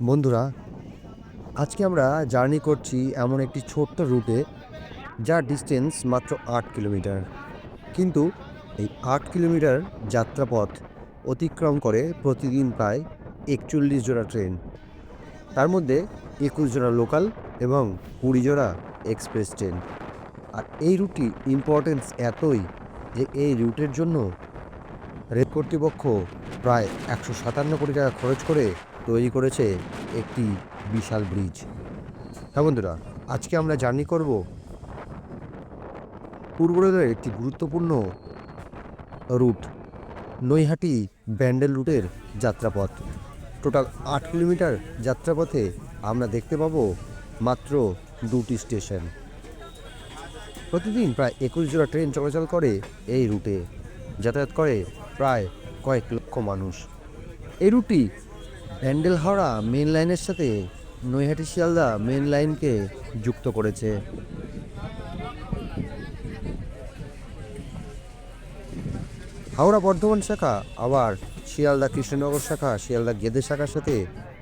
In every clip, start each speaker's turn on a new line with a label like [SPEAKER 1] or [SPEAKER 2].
[SPEAKER 1] বন্ধুরা, আজকে আমরা জার্নি করছি এমন একটি ছোট্ট রুটে যার ডিস্টেন্স মাত্র আট কিলোমিটার। কিন্তু এই আট কিলোমিটার যাত্রাপথ অতিক্রম করে প্রতিদিন প্রায় একচল্লিশ জোড়া ট্রেন। তার মধ্যে একুশ জোড়া লোকাল এবং কুড়ি জোড়া এক্সপ্রেস ট্রেন আর এই রুটটি ইম্পর্টেন্স এতই যে এই রুটের জন্য রেল কর্তৃপক্ষ প্রায় একশো সাতান্ন কোটি টাকা খরচ করে তৈরি করেছে একটি বিশাল ব্রিজ। হ্যাঁ বন্ধুরা, আজকে আমরা জার্নি করব পূর্ব রেলের একটি গুরুত্বপূর্ণ রুট, নৈহাটি ব্যান্ডেল রুটের যাত্রাপথ। টোটাল আট কিলোমিটার যাত্রাপথে আমরা দেখতে পাবো মাত্র দুটি স্টেশন। প্রতিদিন প্রায় একুশ জোড়া ট্রেন চলাচল করে এই রুটে, যাতায়াত করে প্রায় কয়েক লক্ষ মানুষ। এই রুটটি ব্যান্ডেল হাওড়া মেন লাইনের সাথে নৈহাটি শিয়ালদা মেন লাইনকে যুক্ত করেছে। হাওড়া বর্ধমান শাখা, আবার শিয়ালদা কৃষ্ণনগর শাখা, শিয়ালদা গেদে শাখার সাথে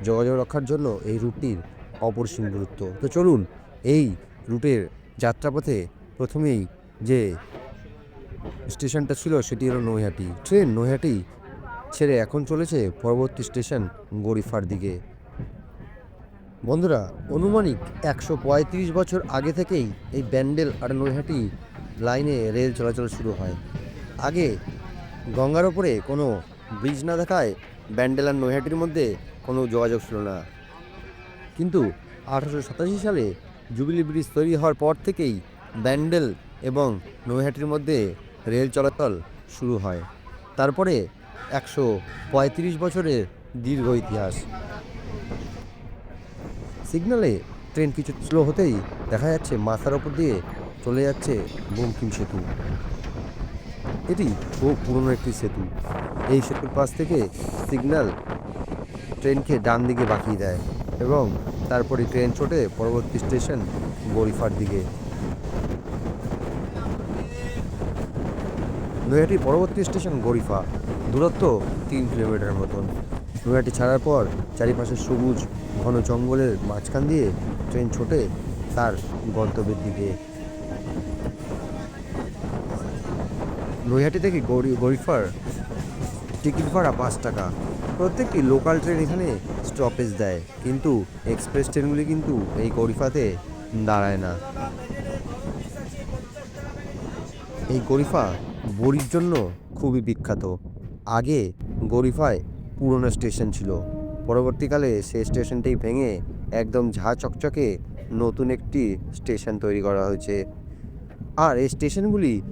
[SPEAKER 1] যোগাযোগ রক্ষার জন্য এই রুটটির অপরিসীম গুরুত্ব। তো চলুন, এই রুটের যাত্রাপথে প্রথমেই যে স্টেশনটা ছিল, সেটি হলো নৈহাটি। ট্রেন নৈহাটি ছেড়ে এখন চলেছে পরবর্তী স্টেশন গরিফার দিকে। বন্ধুরা, অনুমানিক একশো পঁয়ত্রিশ বছর আগে থেকেই এই ব্যান্ডেল আর নৈহাটি লাইনে রেল চলাচল শুরু হয়। আগে গঙ্গার ওপরে কোনো ব্রিজ না দেখায় ব্যান্ডেল আর নৈহাটির মধ্যে কোনো যোগাযোগ ছিল না। কিন্তু আঠারোশো সাতাশি সালে জুবিলি ব্রিজ তৈরি হওয়ার পর থেকেই ব্যান্ডেল এবং নৈহাটির মধ্যে রেল চলাচল শুরু হয়। তারপরে একশো পঁয়ত্রিশ বছরের দীর্ঘ ইতিহাস। সিগনালে ট্রেন কিছু স্লো হতেই দেখা যাচ্ছে মাথার ওপর দিয়ে চলে যাচ্ছে বঙ্কিম সেতু। এটি বহু পুরনো একটি সেতু। এই সেতুর পাশ থেকে সিগন্যাল ট্রেনকে ডান দিকে বাঁকিয়ে দেয় এবং তারপরে ট্রেন ছোটে পরবর্তী স্টেশন গরিফার দিকে। নৈহাটির পরবর্তী স্টেশন গরিফা দূরত্ব তিন কিলোমিটার মতন। নৈহাটি ছাড়ার পর চারিপাশে সবুজ, ঘন জঙ্গলের মাঝখান দিয়ে ট্রেন ছোটে তার গন্তব্যের দিকে। নৈহাটি থেকে গরি, গরিফার টিকিট ভাড়া পাঁচ টাকা। প্রত্যেকটি লোকাল ট্রেন এখানে স্টপেজ দেয়, কিন্তু এক্সপ্রেস ট্রেনগুলি কিন্তু এই গরিফাতে দাঁড়ায় না। এই গরিফা বড়ির জন্য খুবই বিখ্যাত। আগে গরিফায় পুরনো স্টেশন ছিল। পরবর্তীকালে সেই স্টেশনটি ভেঙে একদম ঝা চকচকে নতুন একটি স্টেশন তৈরি করা হয়েছে। আর এই স্টেশনগুলি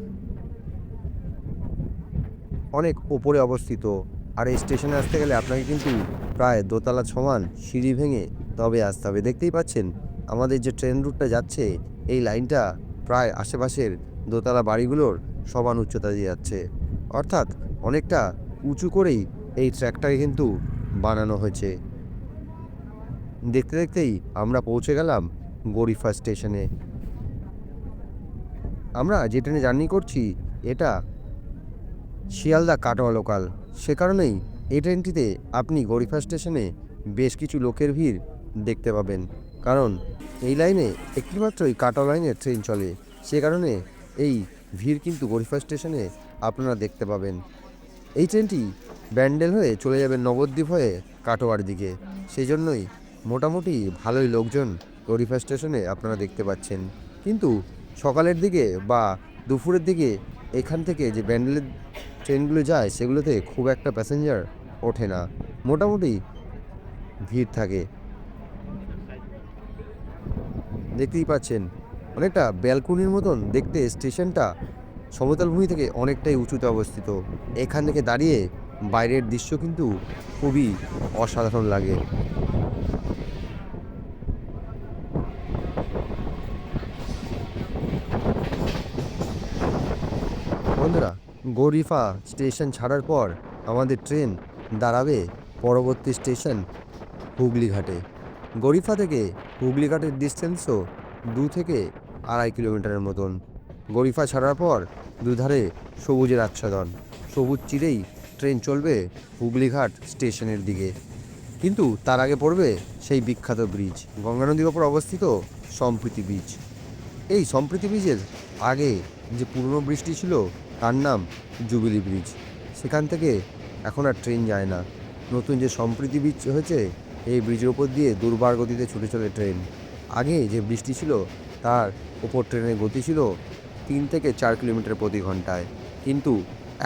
[SPEAKER 1] অনেক ওপরে অবস্থিত। আর এই স্টেশনে আসতে গেলে আপনাকে কিন্তু প্রায় দোতলা সমান সিঁড়ি ভেঙে তবে আসতে হবে। দেখতেই পাচ্ছেন, আমাদের যে ট্রেন রুটটা যাচ্ছে, এই লাইনটা প্রায় আশেপাশের দোতলা বাড়িগুলোর সমান উচ্চতা দিয়ে যাচ্ছে। অর্থাৎ অনেকটা উঁচু করেই এই ট্র্যাকটাকে কিন্তু বানানো হয়েছে। দেখতে দেখতেই আমরা পৌঁছে গেলাম গরিফা স্টেশনে। আমরা যে ট্রেনে জার্নি করছি, এটা শিয়ালদা কাটোয়া লোকাল। সে কারণেই এই ট্রেনটিতে আপনি গরিফা স্টেশনে বেশ কিছু লোকের ভিড় দেখতে পাবেন। কারণ এই লাইনে একটিমাত্রই কাটোয়া লাইনের ট্রেন চলে। সে কারণে এই ভিড় কিন্তু গরিফা স্টেশনে আপনারা দেখতে পাবেন। এই ট্রেনটি ব্যান্ডেল হয়ে চলে যাবে নবদ্বীপ হয়ে কাটোয়ার দিকে। সেই জন্যই মোটামুটি ভালোই লোকজন গরিফা স্টেশনে আপনারা দেখতে পাচ্ছেন। কিন্তু সকালের দিকে বা দুপুরের দিকে এখান থেকে যে ব্যান্ডেলের ট্রেনগুলো যায়, সেগুলোতে খুব একটা প্যাসেঞ্জার ওঠে না। মোটামুটি ভিড় থাকে। দেখতেই পাচ্ছেন, অনেকটা ব্যালকনির মতন দেখতে স্টেশনটা সমতল ভূমি থেকে অনেকটাই উঁচুতে অবস্থিত। এখান থেকে দাঁড়িয়ে বাইরের দৃশ্য কিন্তু খুবই অসাধারণ লাগে। বন্ধুরা, গরিফা স্টেশন ছাড়ার পর আমাদের ট্রেন দাঁড়াবে পরবর্তী স্টেশন হুগলিঘাটে। গরিফা থেকে হুগলিঘাটের ডিস্টেন্সও দু থেকে আড়াই কিলোমিটারের মতন। গরিফা ছাড়ার পর দুধারে সবুজের আচ্ছাদন। সবুজ চিরেই ট্রেন চলবে হুগলিঘাট স্টেশনের দিকে। কিন্তু তার আগে পড়বে সেই বিখ্যাত ব্রিজ গঙ্গা নদীর ওপর অবস্থিত সম্প্রীতি ব্রিজ। এই সম্প্রীতি ব্রিজের আগে যে পুরনো ব্রিজটি ছিল, তার নাম জুবিলি ব্রিজ। সেখান থেকে এখন আর ট্রেন যায় না। নতুন যে সম্প্রীতি ব্রিজ হয়েছে, এই ব্রিজের ওপর দিয়ে দুর্বার গতিতে ছুটে চলে ট্রেন। আগে যে ব্রিজটি ছিল, তার ওপর ট্রেনের গতি ছিল তিন থেকে চার কিলোমিটার প্রতি ঘন্টায়। কিন্তু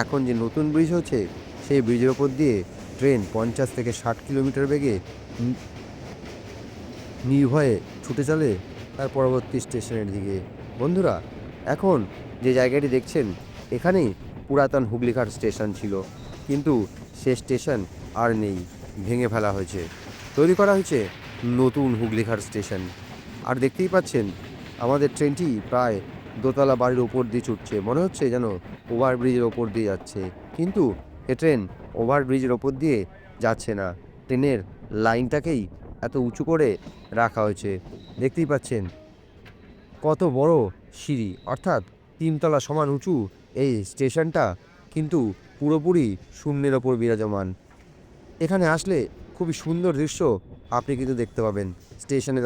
[SPEAKER 1] এখন যে নতুন ব্রিজ হচ্ছে, সেই ব্রিজের ওপর দিয়ে ট্রেন পঞ্চাশ থেকে ষাট কিলোমিটার বেগে নির্ভয়ে ছুটে চলে তার পরবর্তী স্টেশনের দিকে। বন্ধুরা, এখন যে জায়গাটি দেখছেন, এখানেই পুরাতন হুগলিঘাট স্টেশন ছিল। কিন্তু সে স্টেশন আর নেই, ভেঙে ফেলা হয়েছে। তৈরি করা হয়েছে নতুন হুগলিঘাট স্টেশন। আর দেখতেই পাচ্ছেন, আমাদের ট্রেনটি প্রায় দোতলা বাড়ির ওপর দিয়ে ছুটছে। মনে হচ্ছে যেন ওভারব্রিজের ওপর দিয়ে যাচ্ছে। কিন্তু এ ট্রেন ওভারব্রিজের ওপর দিয়ে যাচ্ছে না। ট্রেনের লাইনটাকেই এত উঁচু করে রাখা হয়েছে। দেখতেই পাচ্ছেন কত বড় সিঁড়ি। অর্থাৎ তিনতলা সমান উঁচু এই স্টেশনটা কিন্তু পুরোপুরি শূন্যের ওপর বিরাজমান। এখানে আসলে খুবই সুন্দর দৃশ্য আপনি কিন্তু দেখতে পাবেন। স্টেশনে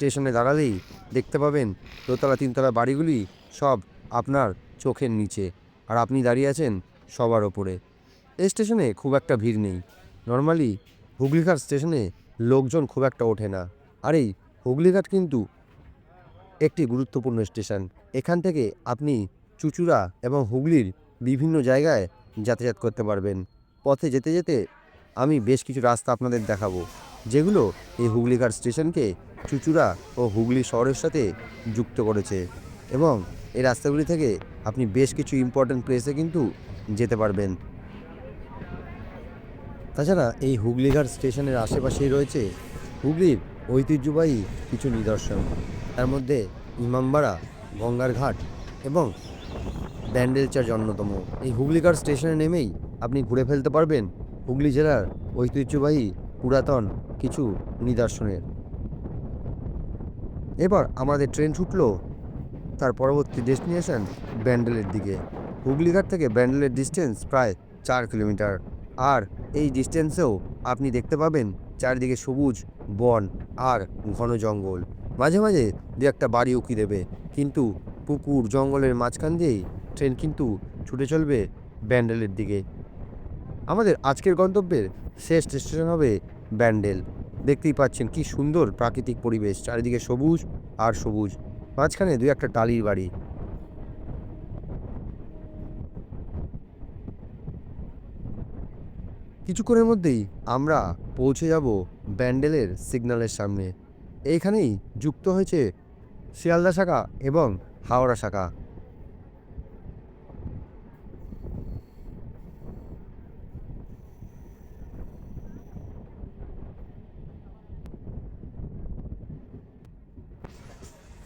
[SPEAKER 1] স্টেশনে দাঁড়ালেই দেখতে পাবেন দোতলা, তিনতলা বাড়িগুলি সব আপনার চোখের নিচে। আর আপনি দাঁড়িয়ে আছেন সবার ওপরে। এই স্টেশনে খুব একটা ভিড় নেই। নর্মালি হুগলিঘাট স্টেশনে লোকজন খুব একটা ওঠে না। আর এই হুগলিঘাট কিন্তু একটি গুরুত্বপূর্ণ স্টেশন। এখান থেকে আপনি চুচুড়া এবং হুগলির বিভিন্ন জায়গায় যাতায়াত করতে পারবেন। পথে যেতে যেতে আমি বেশ কিছু রাস্তা আপনাদের দেখাবো। যেগুলো এই হুগলিঘাট স্টেশনকে চুচুড়া ও হুগলি শহরের সাথে যুক্ত করেছে। এবং এই রাস্তাগুলি থেকে আপনি বেশ কিছু ইম্পর্ট্যান্ট প্লেসে কিন্তু যেতে পারবেন। তাছাড়া এই হুগলিঘাট স্টেশনের আশেপাশেই রয়েছে হুগলির ঐতিহ্যবাহী কিছু নিদর্শন। তার মধ্যে ইমামবাড়া গঙ্গার ঘাট এবং ব্যান্ডেল চার্চ অন্যতম। এই হুগলিঘাট স্টেশনে নেমেই আপনি ঘুরে ফেলতে পারবেন হুগলি জেলার ঐতিহ্যবাহী পুরাতন কিছু নিদর্শনের। এবার আমাদের ট্রেন ছুটলো তার পরবর্তী ডেস্টিনেশন ব্যান্ডেলের দিকে। হুগলিঘাট থেকে ব্যান্ডেলের ডিস্টেন্স প্রায় চার কিলোমিটার। আর এই ডিস্টেন্সেও আপনি দেখতে পাবেন চারিদিকে সবুজ বন আর ঘন জঙ্গল। মাঝে মাঝে দু একটা বাড়ি উঁকি দেবে, কিন্তু পুকুর জঙ্গলের মাঝখান দিয়েই ট্রেন কিন্তু ছুটে চলবে ব্যান্ডেলের দিকে। আমাদের আজকের গন্তব্যের শেষ স্টেশন হবে ব্যান্ডেল। দেখতেই পাচ্ছেন কি সুন্দর প্রাকৃতিক পরিবেশ, চারিদিকে সবুজ আর সবুজ, মাঝখানে দু একটা টালির বাড়ি। কিছুক্ষণের মধ্যেই আমরা পৌঁছে যাব ব্যান্ডেলের সিগন্যালের সামনে। এইখানেই যুক্ত হয়েছে শিয়ালদা শাখা এবং হাওড়া শাখা।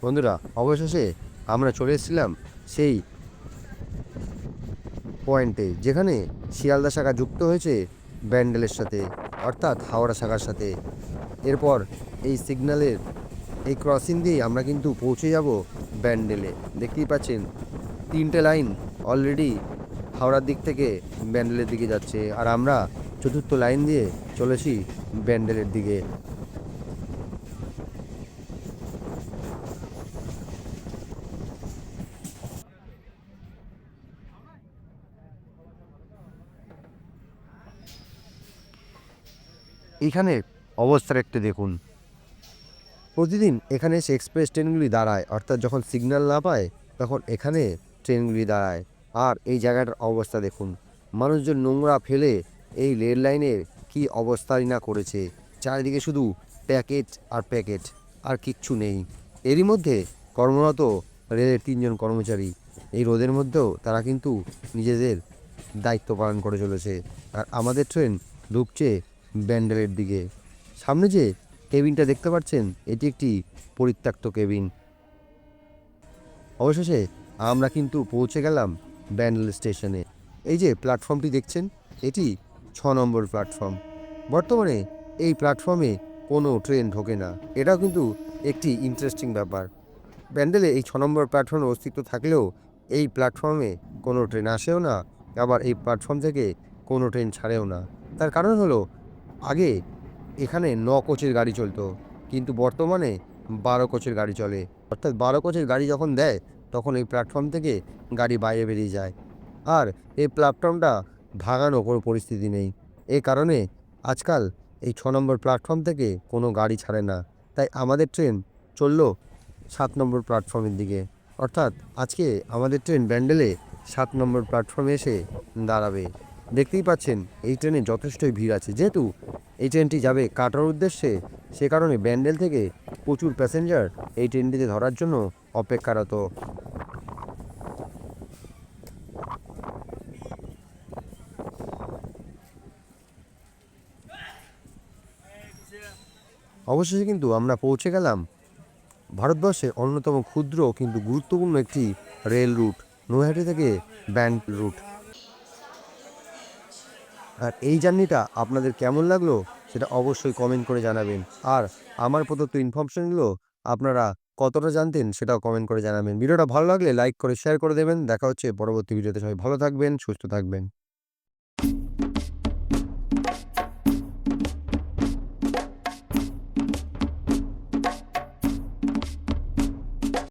[SPEAKER 1] বন্ধুরা, অবশেষে আমরা চলে এসেছিলাম সেই পয়েন্টে যেখানে শিয়ালদা শাখা যুক্ত হয়েছে ব্যান্ডেলের সাথে, অর্থাৎ হাওড়া শাখার সাথে। এরপর এই সিগন্যালের এই ক্রসিং দিয়েই আমরা কিন্তু পৌঁছে যাব ব্যান্ডেলে। দেখতেই পাচ্ছেন, তিনটে লাইন অলরেডি হাওড়ার দিক থেকে ব্যান্ডেলের দিকে যাচ্ছে, আর আমরা চতুর্থ লাইন দিয়ে চলেছি ব্যান্ডেলের দিকে। এইখানে অবস্থার একটু দেখুন। প্রতিদিন এখানে এসে এক্সপ্রেস ট্রেনগুলি দাঁড়ায়, অর্থাৎ যখন সিগন্যাল না পায়, তখন এখানে ট্রেনগুলি দাঁড়ায়। আর এই জায়গাটার অবস্থা দেখুন। মানুষজন নোংরা ফেলে এই রেল লাইনের কী অবস্থাই না করেছে। চারিদিকে শুধু প্যাকেট আর প্যাকেট, আর কিচ্ছু নেই। এরই মধ্যে কর্মরত রেলের তিনজন কর্মচারী, এই রোদের মধ্যেও তারা কিন্তু নিজেদের দায়িত্ব পালন করে চলেছে। আর আমাদের ট্রেন ঢুকছে ব্যান্ডেলের দিকে। সামনে যে কেবিনটা দেখতে পাচ্ছেন, এটি একটি পরিত্যক্ত কেবিন। অবশেষে আমরা কিন্তু পৌঁছে গেলাম ব্যান্ডেল স্টেশনে। এই যে প্ল্যাটফর্মটি দেখছেন, এটি ছ নম্বর প্ল্যাটফর্ম। বর্তমানে এই প্ল্যাটফর্মে কোনো ট্রেন ঢোকে না। এটাও কিন্তু একটি ইন্টারেস্টিং ব্যাপার। ব্যান্ডেলে এই ছ নম্বর প্ল্যাটফর্মের অস্তিত্ব থাকলেও এই প্ল্যাটফর্মে কোনো ট্রেন আসেও না, আবার এই প্ল্যাটফর্ম থেকে কোনো ট্রেন ছাড়েও না। তার কারণ হলো আগে এখানে ন কোচের গাড়ি চলতো, কিন্তু বর্তমানে বারো কোচের গাড়ি চলে। অর্থাৎ বারো কোচের গাড়ি যখন দেয়, তখন এই প্ল্যাটফর্ম থেকে গাড়ি বাইরে বেরিয়ে যায়। আর এই প্ল্যাটফর্মটা ভাঙানো কোনো পরিস্থিতি নেই। এই কারণে আজকাল এই ছ নম্বর প্ল্যাটফর্ম থেকে কোনো গাড়ি ছাড়ে না। তাই আমাদের ট্রেন চলল সাত নম্বর প্ল্যাটফর্মের দিকে। অর্থাৎ আজকে আমাদের ট্রেন ব্যান্ডেলে সাত নম্বর প্ল্যাটফর্মে এসে দাঁড়াবে। দেখতেই পাচ্ছেন, এই ট্রেনে যথেষ্টই ভিড় আছে। যেহেতু এই ট্রেনটি যাবে কাটার উদ্দেশ্যে, সে কারণে ব্যান্ডেল থেকে প্রচুর প্যাসেঞ্জার এই ট্রেনটিতে ধরার জন্য অপেক্ষারত। অবশেষে কিন্তু আমরা পৌঁছে গেলাম ভারতবর্ষের অন্যতম ক্ষুদ্র কিন্তু গুরুত্বপূর্ণ একটি রেল রুট, নৈহাটি থেকে ব্যান্ড রুট। আর এই জার্নিটা আপনাদের কেমন লাগল সেটা অবশ্যই কমেন্ট করে জানাবেন। আর আমার প্রদত্ত ইনফরমেশনগুলো আপনারা কতটা জানতেন সেটাও কমেন্ট করে জানাবেন। ভিডিওটা ভালো লাগলে লাইক করে শেয়ার করে দেবেন। দেখা হচ্ছে পরবর্তী ভিডিওতে সবাই ভালো থাকবেন, সুস্থ থাকবেন।